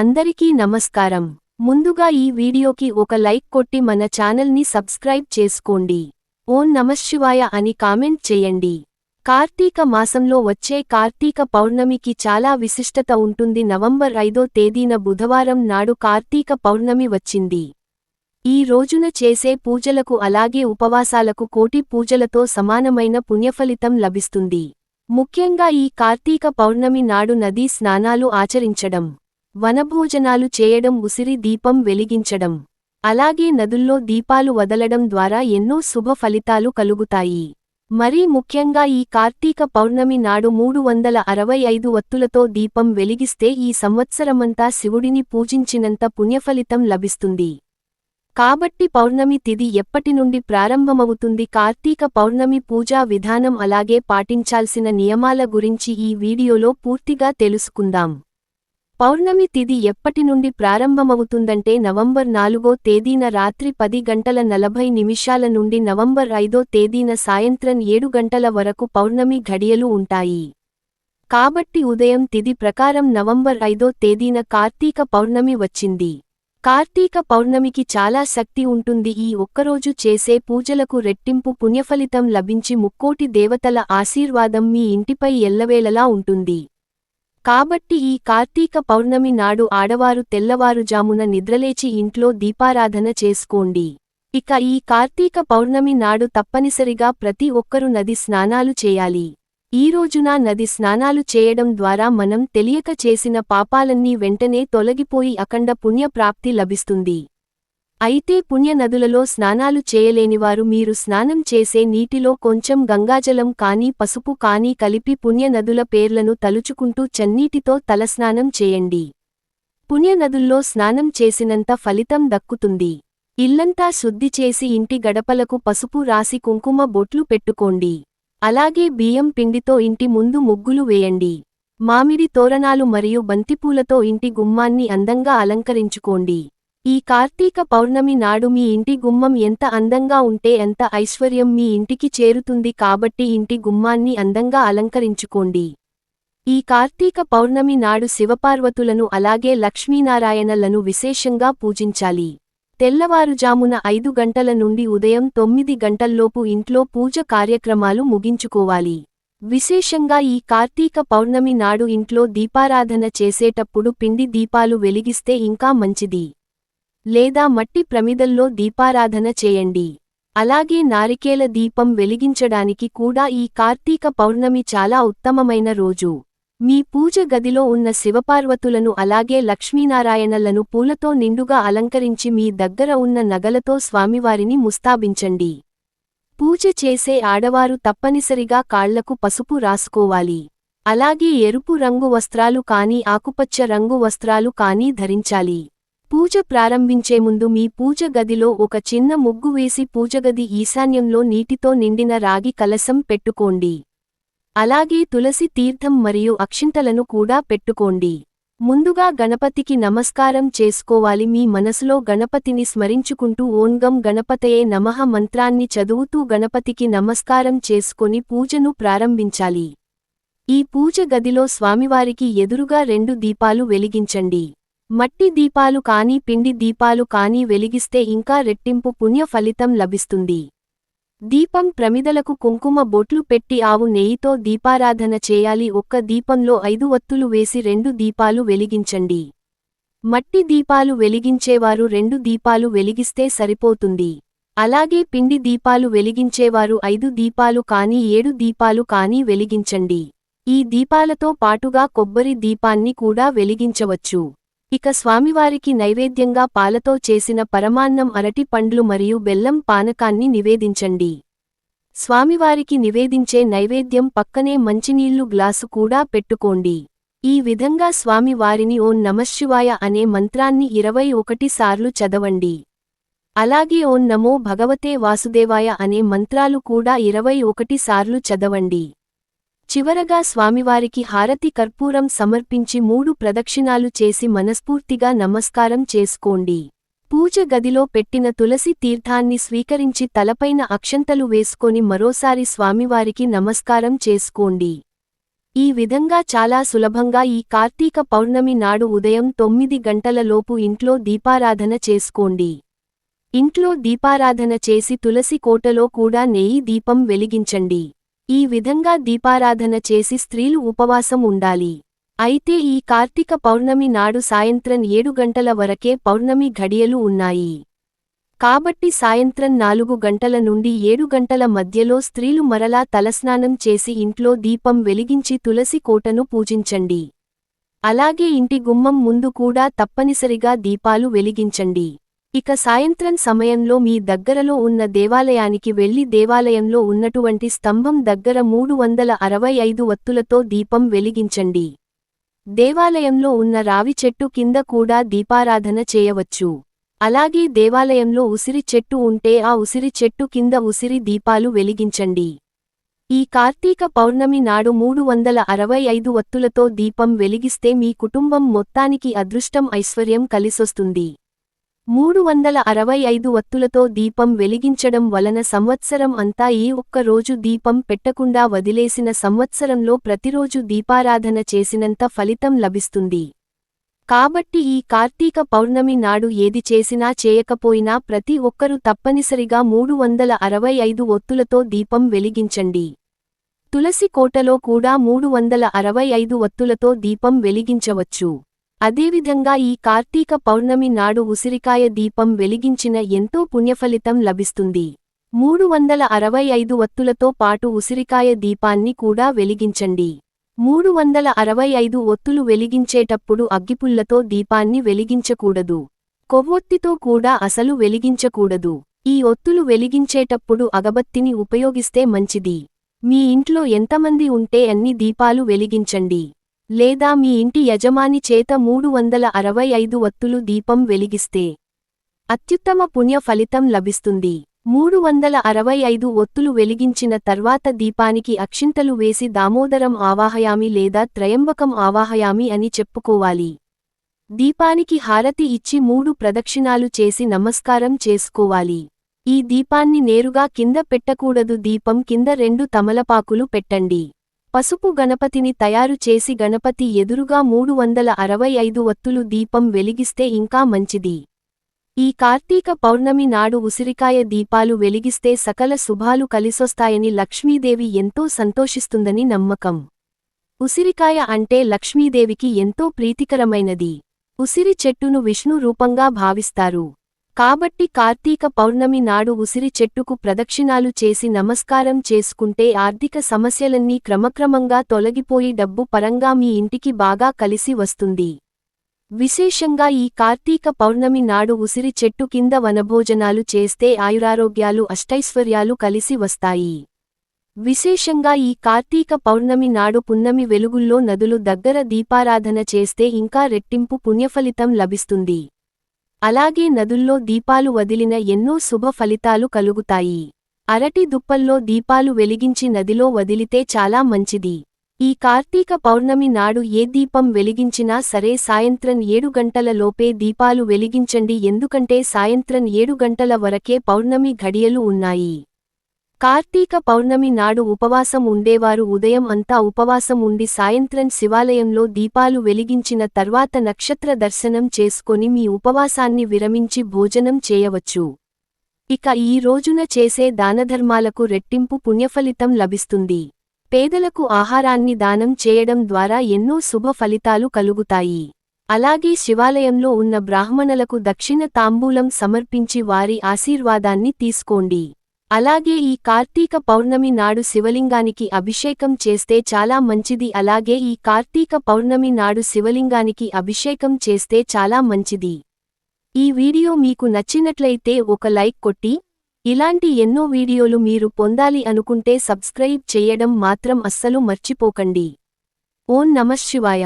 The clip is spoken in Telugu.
అందరికీ నమస్కారం. ముందుగా ఈ వీడియోకి ఒక లైక్ కొట్టి మన ఛానల్ని సబ్స్క్రైబ్ చేసుకోండి. ఓం నమశివాయ అని కామెంట్ చేయండి. కార్తీక మాసంలో వచ్చే కార్తీక పౌర్ణమికి చాలా విశిష్టత ఉంటుంది. నవంబర్ ఐదో తేదీన బుధవారం నాడు కార్తీక పౌర్ణమి వచ్చింది. ఈ రోజున చేసే పూజలకు అలాగే ఉపవాసాలకు కోటి పూజలతో సమానమైన పుణ్యఫలితం లభిస్తుంది. ముఖ్యంగా ఈ కార్తీక పౌర్ణమి నాడు నదీ స్నానాలు ఆచరించడం. వనభోజనాలు చేయడం ఉసిరి దీపం వెలిగించడం. అలాగే నదుల్లో దీపాలు వదలడం ద్వారా ఎన్నో శుభ ఫలితాలు కలుగుతాయి. మరీ ముఖ్యంగా ఈ కార్తీక పౌర్ణమి నాడు మూడు వందల అరవై ఐదు వత్తులతో దీపం వెలిగిస్తే ఈ సంవత్సరమంతా శివుడిని పూజించినంత పుణ్యఫలితం లభిస్తుంది. కాబట్టి పౌర్ణమి తిది ఎప్పటి నుండి ప్రారంభమవుతుంది? కార్తీక పౌర్ణమి పూజా విధానం అలాగే పాటించాల్సిన నియమాల గురించి ఈ వీడియోలో పూర్తిగా తెలుసుకుందాం. పౌర్ణమి తిథి ఎప్పటి నుండి ప్రారంభమవుతుందంటే నవంబర్ నాలుగో తేదీన రాత్రి పది గంటల నలభై నిమిషాల నుండి నవంబర్ ఐదో తేదీన సాయంత్రం ఏడు గంటల వరకు పౌర్ణమి ఘడియలు ఉంటాయి. కాబట్టి ఉదయం తిథి ప్రకారం నవంబర్ ఐదో తేదీన కార్తీక పౌర్ణమి వచ్చింది. కార్తీక పౌర్ణమికి చాలా శక్తి ఉంటుంది. ఈ ఒక్కరోజు చేసే పూజలకు రెట్టింపు పుణ్యఫలితం లభించి ముక్కోటి దేవతల ఆశీర్వాదం మీ ఇంటిపై ఎల్లవేళలా ఉంటుంది. కాబట్టి ఈ కార్తీక పౌర్ణమి నాడు ఆడవారు తెల్లవారుజామున నిద్రలేచి ఇంట్లో దీపారాధన చేసుకోండి. ఇక ఈ కార్తీక పౌర్ణమి నాడు తప్పనిసరిగా ప్రతి ఒక్కరూ నది స్నానాలు చేయాలి. ఈ రోజున నది స్నానాలు చేయడం ద్వారా మనం తెలియక చేసిన పాపాలన్నీ వెంటనే తొలగిపోయి అఖండ పుణ్యప్రాప్తి లభిస్తుంది. అయితే పుణ్య నదులలో స్నానాలు చేయలేనివారు మీరు స్నానం చేసే నీటిలో కొంచెం గంగాజలం కానీ పసుపు కానీ కలిపి పుణ్య నదుల పేర్లను తలుచుకుంటూ చన్నీటితో తలస్నానం చేయండి. పుణ్యనదుల్లో స్నానం చేసినంత ఫలితం దక్కుతుంది. ఇల్లంతా శుద్ధి చేసి ఇంటి గడపలకు పసుపు రాసి కుంకుమ బొట్లు పెట్టుకోండి. అలాగే బియ్యం పిండితో ఇంటి ముందు ముగ్గులు వేయండి. మామిడి తోరణాలు మరియు బంతిపూలతో ఇంటి గుమ్మాన్ని అందంగా అలంకరించుకోండి. ఈ కార్తీక పౌర్ణమి నాడు మీ ఇంటి గుమ్మం ఎంత అందంగా ఉంటే ఎంత ఐశ్వర్యం మీ ఇంటికి చేరుతుంది కాబట్టి ఇంటి గుమ్మాన్ని అందంగా అలంకరించుకోండి. ఈ కార్తీక పౌర్ణమి నాడు శివపార్వతులను అలాగే లక్ష్మీనారాయణలను విశేషంగా పూజించాలి. తెల్లవారుజామున ఐదు గంటల నుండి ఉదయం తొమ్మిది గంటల్లోపు ఇంట్లో పూజ కార్యక్రమాలు ముగించుకోవాలి. విశేషంగా ఈ కార్తీక పౌర్ణమి నాడు ఇంట్లో దీపారాధన చేసేటప్పుడు పిండి దీపాలు వెలిగిస్తే ఇంకా మంచిది. లేదా మట్టి ప్రమిదల్లో దీపారాధన చేయండి. అలాగే నారికేల దీపం వెలిగించడానికి కూడా ఈ కార్తీక పౌర్ణమి చాలా ఉత్తమమైన రోజు. మీ పూజ గదిలో ఉన్న శివపార్వతులను అలాగే లక్ష్మీనారాయణలను పూలతో నిండుగా అలంకరించి మీ దగ్గర ఉన్న నగలతో స్వామివారిని ముస్తాబించండి. పూజ చేసే ఆడవారు తప్పనిసరిగా కాళ్ళకు పసుపు రాసుకోవాలి. అలాగే ఎరుపు రంగు వస్త్రాలు కానీ ఆకుపచ్చ రంగు వస్త్రాలు కానీ ధరించాలి. పూజ ప్రారంభించే ముందు మీ పూజ గదిలో ఒక చిన్న ముగ్గు వేసి పూజగది ఈశాన్యంలో నీటితో నిండిన రాగి కలసం పెట్టుకోండి. అలాగే తులసి తీర్థం మరియు అక్షింతలను కూడా పెట్టుకోండి. ముందుగా గణపతికి నమస్కారం చేసుకోవాలి. మీ మనసులో గణపతిని స్మరించుకుంటూ ఓన్గం గణపతయే నమః మంత్రాన్ని చదువుతూ గణపతికి నమస్కారం చేసుకొని పూజను ప్రారంభించాలి. ఈ పూజ గదిలో స్వామివారికి ఎదురుగా రెండు దీపాలు వెలిగించండి. మట్టి దీపాలు కానీ పిండి దీపాలు కానీ వెలిగిస్తే ఇంకా రెట్టింపు పుణ్య ఫలితం లభిస్తుంది. దీపం ప్రమిదలకు కుంకుమ బొట్లు పెట్టి ఆవు నెయ్యితో దీపారాధన చేయాలి. ఒక్క దీపంలో ఐదు వత్తులు వేసి రెండు దీపాలు వెలిగించండి. మట్టి దీపాలు వెలిగించేవారు రెండు దీపాలు వెలిగిస్తే సరిపోతుంది. అలాగే పిండి దీపాలు వెలిగించేవారు ఐదు దీపాలు కానీ ఏడు దీపాలు కానీ వెలిగించండి. ఈ దీపాలతో పాటుగా కొబ్బరి దీపాన్ని కూడా వెలిగించవచ్చు. ఇక స్వామివారికి నైవేద్యంగా పాలతో చేసిన పరమాన్నం అరటి పండ్లు మరియు బెల్లం పానకాన్ని నివేదించండి. స్వామివారికి నివేదించే నైవేద్యం పక్కనే మంచినీళ్ళు గ్లాసు కూడా పెట్టుకోండి. ఈ విధంగా స్వామివారిని ఓం నమశివాయ అనే మంత్రాన్ని ఇరవై ఒకటి సార్లు చదవండి. అలాగే ఓం నమో భగవతే వాసుదేవాయ అనే మంత్రాలు కూడా ఇరవై ఒకటి సార్లు చదవండి. చివరగా స్వామివారికి హారతి కర్పూరం సమర్పించి మూడు ప్రదక్షిణాలు చేసి మనస్ఫూర్తిగా నమస్కారం చేసుకోండి. పూజ గదిలో పెట్టిన తులసి తీర్థాన్ని స్వీకరించి తలపైన అక్షంతలు వేసుకొని మరోసారి స్వామివారికి నమస్కారం చేసుకోండి. ఈ విధంగా చాలా సులభంగా ఈ కార్తీక పౌర్ణమి నాడు ఉదయం తొమ్మిది గంటలలోపు ఇంట్లో దీపారాధన చేసుకోండి. ఇంట్లో దీపారాధన చేసి తులసి కోటలో కూడా నెయ్యి దీపం వెలిగించండి. ఈ విధంగా దీపారాధన చేసి స్త్రీలు ఉపవాసం ఉండాలి. అయితే ఈ కార్తీక పౌర్ణమి నాడు సాయంత్రం ఏడు గంటల వరకే పౌర్ణమి ఘడియలు ఉన్నాయి. కాబట్టి సాయంత్రం నాలుగు గంటల నుండి ఏడు గంటల మధ్యలో స్త్రీలు మరలా తలస్నానం చేసి ఇంట్లో దీపం వెలిగించి తులసి కోటను పూజించండి. అలాగే ఇంటి గుమ్మం ముందు కూడా తప్పనిసరిగా దీపాలు వెలిగించండి. ఇక సాయంత్రం సమయంలో మీ దగ్గరలో ఉన్న దేవాలయానికి వెళ్ళి దేవాలయంలో ఉన్నటువంటి స్తంభం దగ్గర మూడు వందల అరవై ఐదు వత్తులతో దీపం వెలిగించండి. దేవాలయంలో ఉన్న రావి చెట్టు కింద కూడా దీపారాధన చేయవచ్చు. అలాగే దేవాలయంలో ఉసిరి చెట్టు ఉంటే ఆ ఉసిరి చెట్టు కింద ఉసిరి దీపాలు వెలిగించండి. ఈ కార్తీక పౌర్ణమి నాడు మూడు వందల అరవై ఐదు వత్తులతో దీపం వెలిగిస్తే మీ కుటుంబం మొత్తానికి అదృష్టం ఐశ్వర్యం కలిసొస్తుంది. మూడు వందల అరవై ఐదు వత్తులతో దీపం వెలిగించడం వలన సంవత్సరం అంతా ఏ ఒక్క రోజు దీపం పెట్టకుండా వదిలేసిన సంవత్సరంలో ప్రతిరోజు దీపారాధన చేసినంత ఫలితం లభిస్తుంది. కాబట్టి ఈ కార్తీక పౌర్ణమి నాడు ఏది చేసినా చేయకపోయినా ప్రతి ఒక్కరూ తప్పనిసరిగా మూడు వందల అరవై ఐదు ఒత్తులతో దీపం వెలిగించండి. తులసి కోటలో కూడా మూడు వందల అరవై ఐదు ఒత్తులతో దీపం వెలిగించవచ్చు. అదేవిధంగా ఈ కార్తీక పౌర్ణమి నాడు ఉసిరికాయ దీపం వెలిగించిన ఎంతో పుణ్యఫలితం లభిస్తుంది. మూడు వందల అరవై ఐదు ఒత్తులతో పాటు ఉసిరికాయ దీపాన్ని కూడా వెలిగించండి. మూడు వందల అరవై ఐదు ఒత్తులు వెలిగించేటప్పుడు అగ్గిపుల్లతో దీపాన్ని వెలిగించకూడదు. కొవ్వొత్తితో కూడా అసలు వెలిగించకూడదు. ఈ ఒత్తులు వెలిగించేటప్పుడు అగబత్తిని ఉపయోగిస్తే మంచిది. మీ ఇంట్లో ఎంతమంది ఉంటే అన్ని దీపాలు వెలిగించండి. లేదా మీ ఇంటి యజమాని చేత మూడు వందల అరవై ఐదు వత్తులు దీపం వెలిగిస్తే అత్యుత్తమ పుణ్య ఫలితం లభిస్తుంది. మూడు వందల అరవై ఐదు ఒత్తులు వెలిగించిన తర్వాత దీపానికి అక్షింతలు వేసి దామోదరం ఆవాహయామి లేదా త్రయంబకం ఆవాహయామి అని చెప్పుకోవాలి. దీపానికి హారతి ఇచ్చి మూడు ప్రదక్షిణాలు చేసి నమస్కారం చేసుకోవాలి. ఈ దీపాన్ని నేరుగా కింద పెట్టకూడదు. దీపం కింద రెండు తమలపాకులు పెట్టండి. పసుపు గణపతిని తయారు చేసి గణపతి ఎదురుగా మూడు వందల అరవై ఐదు ఒత్తులు దీపం వెలిగిస్తే ఇంకా మంచిది. ఈ కార్తీక పౌర్ణమి నాడు ఉసిరికాయ దీపాలు వెలిగిస్తే సకల శుభాలు కలిసొస్తాయని లక్ష్మీదేవి ఎంతో సంతోషిస్తుందని నమ్మకం. ఉసిరికాయ అంటే లక్ష్మీదేవికి ఎంతో ప్రీతికరమైనది. ఉసిరి చెట్టును విష్ణు రూపంగా భావిస్తారు. కాబట్టి కార్తీక పౌర్ణమి నాడు ఉసిరి చెట్టుకు ప్రదక్షిణాలు చేసి నమస్కారం చేసుకుంటే ఆర్థిక సమస్యలన్నీ క్రమక్రమంగా తొలగిపోయి డబ్బు పరంగా మీ ఇంటికి బాగా కలిసి వస్తుంది. విశేషంగా ఈ కార్తీక పౌర్ణమి నాడు ఉసిరి చెట్టు కింద వనభోజనాలు చేస్తే ఆయురారోగ్యాలు అష్టైశ్వర్యాలు కలిసి వస్తాయి. విశేషంగా ఈ కార్తీక పౌర్ణమి నాడు పున్నమి వెలుగుల్లో నదులు దగ్గర దీపారాధన చేస్తే ఇంకా రెట్టింపు పుణ్యఫలితం లభిస్తుంది. అలాగే నదుల్లో దీపాలు వదిలిన ఎన్నో శుభ ఫలితాలు కలుగుతాయి. అరటి దుప్పల్లో దీపాలు వెలిగించి నదిలో వదిలితే చాలా మంచిది. ఈ కార్తీక పౌర్ణమి నాడు ఏ దీపం వెలిగించినా సరే సాయంత్రం ఏడు గంటల లోపే దీపాలు వెలిగించండి ఎందుకంటే సాయంత్రం ఏడు గంటల వరకే పౌర్ణమి ఘడియలు ఉన్నాయి. కార్తీక పౌర్ణమి నాడు ఉపవాసం ఉండేవారు. ఉదయం అంతా ఉపవాసం ఉండి సాయంత్రం శివాలయంలో దీపాలు వెలిగించిన తర్వాత నక్షత్ర దర్శనం చేసుకొని మీ ఉపవాసాన్ని విరమించి భోజనం చేయవచ్చు. ఇక ఈ రోజున చేసే దానధర్మాలకు రెట్టింపు పుణ్యఫలితం లభిస్తుంది. పేదలకు ఆహారాన్ని దానం చేయడం ద్వారా ఎన్నో శుభ ఫలితాలు కలుగుతాయి. అలాగే శివాలయంలో ఉన్న బ్రాహ్మణులకు దక్షిణ తాంబూలం సమర్పించి వారి ఆశీర్వాదాన్ని తీసుకోండి. అలాగే ఈ కార్తీక పౌర్ణమి నాడు శివలింగానికి అభిషేకం చేస్తే చాలా మంచిది. అలాగే ఈ కార్తీక పౌర్ణమి నాడు శివలింగానికి అభిషేకం చేస్తే చాలా మంచిది. ఈ వీడియో మీకు నచ్చినట్లయితే ఒక లైక్ కొట్టి ఇలాంటి ఎన్నో వీడియోలు మీరు పొందాలి అనుకుంటే సబ్స్క్రైబ్ చేయడం మాత్రం అస్సలు మర్చిపోకండి. ఓం నమశివాయ